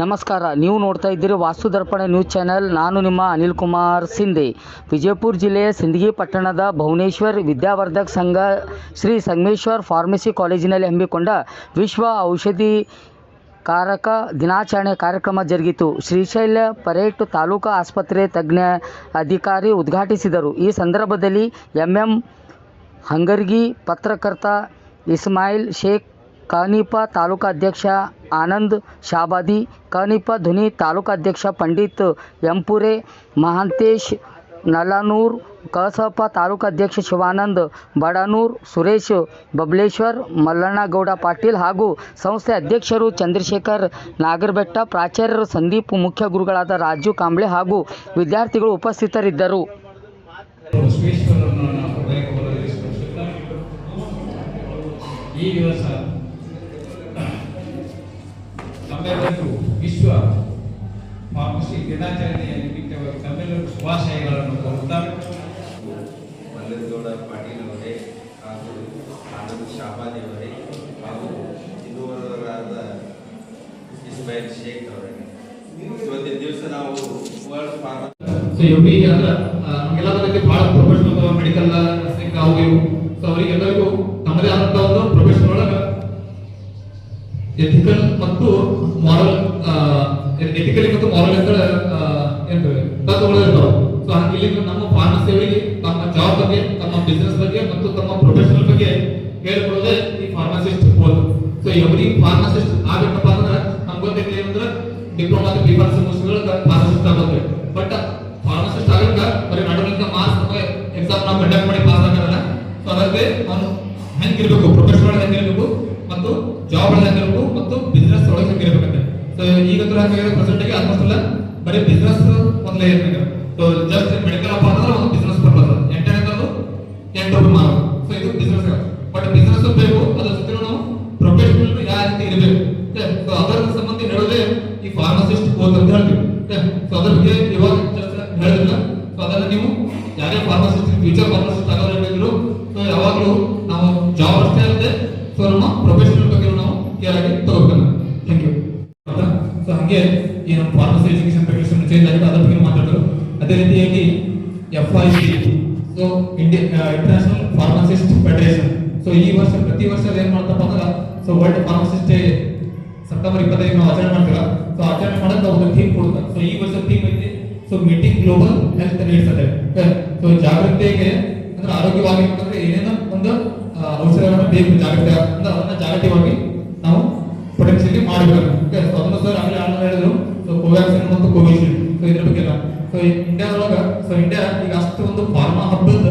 ನಮಸ್ಕಾರ. ನೀವು ನೋಡ್ತಾ ಇದ್ದೀರಿ ವಾಸ್ತು ದರ್ಪಣ ನ್ಯೂಸ್ ಚಾನೆಲ್. ನಾನು ನಿಮ್ಮ ಅನಿಲ್ ಕುಮಾರ್ ಸಿಂಧೆ. ವಿಜಯಪುರ ಜಿಲ್ಲೆಯ ಸಿಂದಗಿ ಪಟ್ಟಣದ ಭುವನೇಶ್ವರ್ ವಿದ್ಯಾವರ್ಧಕ ಸಂಘ ಶ್ರೀ ಸಂಗಮೇಶ್ವರ್ ಫಾರ್ಮಸಿ ಕಾಲೇಜಿನಲ್ಲಿ ಹಮ್ಮಿಕೊಂಡ ವಿಶ್ವ ಔಷಧಿ ಕಾರಕ ದಿನಾಚರಣೆ ಕಾರ್ಯಕ್ರಮ ಜರುಗಿತು. ಶ್ರೀಶೈಲ ಪರೇಟ್ ತಾಲೂಕಾ ಆಸ್ಪತ್ರೆ ತಜ್ಞ ಅಧಿಕಾರಿ ಉದ್ಘಾಟಿಸಿದರು. ಈ ಸಂದರ್ಭದಲ್ಲಿ ಎಂ ಎಂ ಹಂಗರ್ಗಿ, ಪತ್ರಕರ್ತ ಇಸ್ಮಾಯಿಲ್ ಶೇಖ್ ಕನಿಪ ತಾಲೂಕಾಧ್ಯಕ್ಷ ಆನಂದ್ ಶಾಬಾದಿ, ಕನಿಪ ಧ್ವನಿ ತಾಲೂಕಾಧ್ಯಕ್ಷ ಪಂಡಿತ್ ಎಂಪುರೆ, ಮಹಾಂತೇಶ್ ನಲಾನೂರ್ ಕಸಪ ತಾಲೂಕಾಧ್ಯಕ್ಷ ಶಿವಾನಂದ್, ಬಡಾನೂರ್ ಸುರೇಶ್, ಬಬ್ಲೇಶ್ವರ್ ಮಲ್ಲಣ್ಣಗೌಡ ಪಾಟೀಲ್ ಹಾಗೂ ಸಂಸ್ಥೆ ಅಧ್ಯಕ್ಷರು ಚಂದ್ರಶೇಖರ್ ನಾಗರಬೆಟ್ಟ, ಪ್ರಾಚಾರ್ಯರು ಸಂದೀಪ್, ಮುಖ್ಯ ಗುರುಗಳಾದ ರಾಜು ಕಾಂಬ್ಳೆ ಹಾಗೂ ವಿದ್ಯಾರ್ಥಿಗಳು ಉಪಸ್ಥಿತರಿದ್ದರು. ಈ ದಿವಸ ನಮ್ಮೆಲ್ಲರಿಗೂ ವಿಶ್ವ ಫಾರ್ಮಸಿ ದಿನಾಚರಣೆಯ ನಿಮಿತ್ತವಾಗಿ ತಮ್ಮೆಲ್ಲರಿಗೂ ಶುಭಾಶಯಗಳನ್ನು ಕೋರುತ್ತಾ ಮಲ್ಲಗೌಡ ಪಾಟೀಲ್ ಅವರೇ ಹಾಗೂ ಆನಂದ್ ಶಾಬಾದಿ ಅವರೇ ಹಾಗೂ ಇನ್ನೂರಾದ ಇಸ್ಮಾಯಿಲ್ ಶೇಖ್ ಅವರೇ. ಇವತ್ತಿನ ದಿವಸ ನಾವು world pharma so you be ಅಂದ್ರೆ ನಮಗೆಲ್ಲ ಬಹಳ ಪ್ರೊಫೆಷನಲ್ ಮೆಡಿಕಲ್ ಅವು ಇವು ಸೊ ಅವರಿಗೆಲ್ಲರಿಗೂ ಎಥಿಕಲಿ ಮತ್ತು ಮಾರಲ್ ಅಂತ ಏನು ತತ್ವಗಳು ಸೊ ಹಾಗೆ ಇಲ್ಲಿ ನಮ್ಮ ಫಾರ್ಮಸಿ ಅವರಿಗೆ ತಮ್ಮ ಜಾಬ್ ಬಗ್ಗೆ, ತಮ್ಮ ಬಿಸ್ನೆಸ್ ಬಗ್ಗೆ ಮತ್ತು ತಮ್ಮ ಪ್ರೊಫೆಷನಲ್ ಬಗ್ಗೆ ಹೇಳ್ಕೊಳ್ಳೋದೇ ಈ ಫಾರ್ಮಸಿಸ್ಟ್ ಬೋಲ್ ಸೊ ಎವ್ರಿ ಫಾರ್ಮಸಿಸ್ಟ್ ಆಗ್ಬೇಕಪ್ಪ ಅಂದ್ರೆ ನಮ್ಗೆ ಗೊತ್ತೈತಿ ಏನಂದ್ರೆ ಡಿಪ್ಲೊಮಾ ಪಿ ಬಿ ಫಾರ್ಮಸಿ ಮುಗಿಸ್ಗಳು ಫಾರ್ಮಸಿಸ್ಟ್ ಆಗೋದು. ಬಟ್ ಫಾರ್ಮಸಿಸ್ಟ್ ಆಗಕ್ಕ ಬರೀ ನಡುವಿನ ಮಾರ್ಕ್ಸ್ ಎಕ್ಸಾಮ್ ನಾವು ಕಂಡಕ್ಟ್ ಮಾಡಿ ಪಾಸ್ ಆಗಲ್ಲ ಸೊ ಅದಕ್ಕೆ ಅವನು ಹೆಂಗಿರ್ಬೇಕು ಪ್ರೊಫೆಷನಲ್ ಹೆಂಗಿರ್ಬೇಕು ಮತ್ತು ಜಾಬ್ ಹೆಂಗಿರ್ಬೇಕು ಮತ್ತು ಬಿಸ್ನೆಸ್ ಒಳಗೆ ಹೆಂಗಿರ್ಬೇಕಂತೆ ಸೊ ಈಗ ಪ್ರೆಸೆಂಟ್ ಆಗಿ ಆಲ್ಮೋಸ್ಟ್ ಎಲ್ಲ ಬರೀ ಬಿಸ್ನೆಸ್ ಒಂದೇ ಇರ್ತದೆ ಸೊ ಜಸ್ಟ್ ಮೆಡಿಕಲ್ ಅಪ್ ಅಂದ್ರೆ ಒಂದು ಬಿಸ್ನೆಸ್ ಪರ್ಪಸ್ ಎಂಟನೇದು ಎಂಟು ರೂಪಾಯಿ ಮಾರು ಸೊ ಇದು ಬಿಸ್ನೆಸ್ ಬಟ್ ಬಿಸ್ನೆಸ್ ಬೇಕು, ಅದ್ರ ಜೊತೆ ನಾವು ಪ್ರೊಫೆಷನಲ್ ಯಾವ ರೀತಿ ಇರಬೇಕು. ಸೊ ಅದರ ಸಂಬಂಧ ಹೇಳೋದೇ ಈ ಫಾರ್ಮಸಿಸ್ಟ್ ಕೋರ್ಸ್ ಅಂತ ಹೇಳ್ತೀವಿ. ಸೊ ಅದ್ರ ಬಗ್ಗೆ ಇವಾಗ ಹೇಳಿಲ್ಲ ಸೊ ಅದನ್ನ ನೀವು ಯಾರೇ ಫಾರ್ಮಸಿಸ್ಟ್ ಫ್ಯೂಚರ್ ಫಾರ್ಮಸಿಸ್ಟ್ ಸೊ ಯಾವಾಗಲೂ ನಾವು ಜಾಬ್ ಅಷ್ಟೇ ಅಲ್ಲದೆ ಸೊ ನಮ್ಮ professional pharmacy education package change ಆಗಿದೆ ಅದರ ಬಗ್ಗೆ ಮಾತಾಡಿದ್ರು. ಅದೇ ರೀತಿಯಾಗಿ F I C so Indian international pharmacist federation so ಈ ವರ್ಷ, ಪ್ರತಿ ವರ್ಷ ಏನ್ ಮಾಡ್ತಪ್ಪ ಅಂದ್ರೆ so world pharmacist day September ಇಪ್ಪತ್ತೈದು ನಾವು ಆಚರಣೆ ಮಾಡ್ತೀರಾ ಸೊ ಆಚರಣೆ ಮಾಡಕ್ಕೆ ಒಂದು ಥೀಮ್ ಕೊಡ್ತಾರೆ. ಸೊ ಈ ವರ್ಷ ಥೀಮ್ ಐತಿ so meeting global health needs ಅದೇ. ಸೊ ಜಾಗೃತಿಗೆ ಅಂದ್ರೆ ಆರೋಗ್ಯವಾಗಿ ಅಂದ್ರೆ ಏನೇನೋ ಒಂದು ಔಷಧಗಳನ್ನ ಬೇಕು ಜಾಗೃತಿ ಅಂದ್ರೆ ಅದನ್ನ ಜಾಗೃತಿವಾಗಿ ನಾವು ಪೊಟೆನ್ಶಿಯಲಿ ಮಾಡಬೇಕು. ಸರ್ ಆಗಲೇ ಹೇಳಿದ್ರು. ಕೋವ್ಯಾಕ್ಸಿನ್ ಮತ್ತು ಕೋವಿಶೀಲ್ಡ್ ಸೊ ಇದ್ರ ಬಗ್ಗೆ ಸೊ ಇಂಡಿಯಾದೊಳಗ ಸೊ ಇಂಡಿಯಾ ಈಗ ಅಷ್ಟು ಒಂದು ಫಾರ್ಮಾ ಹಬ್ಬದ